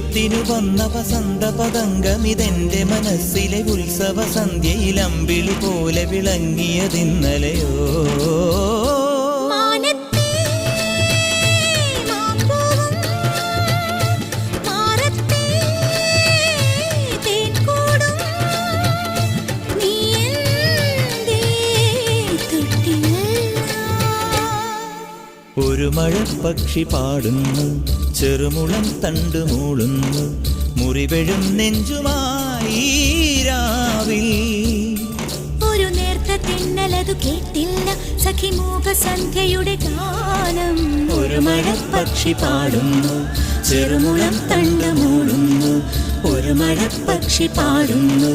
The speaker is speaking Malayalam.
വന്ന വസന്ത പതംഗമിതെന്റെ മനസ്സിലെ ഉത്സവ സന്ധ്യയിൽ അമ്പിളി പോലെ വിളങ്ങിയതിന്നലെയോ ഒരു മഴപ്പക്ഷി പാടുന്നു ചെറുമുളം തണ്ട് മൂളുന്നു മുറിവെഴും നെഞ്ചുമായി രാവിൽ. ഒരു നേർത്ത തിന്നലതു കേട്ടില്ല സഖിമൂക സന്ധ്യയുടെ ഗാനം. ഒരു മഴപ്പക്ഷി പാടുന്നു ചെറുമുളം തണ്ട് മൂളുന്നു ഒരു മഴപ്പക്ഷി പാടുന്നു.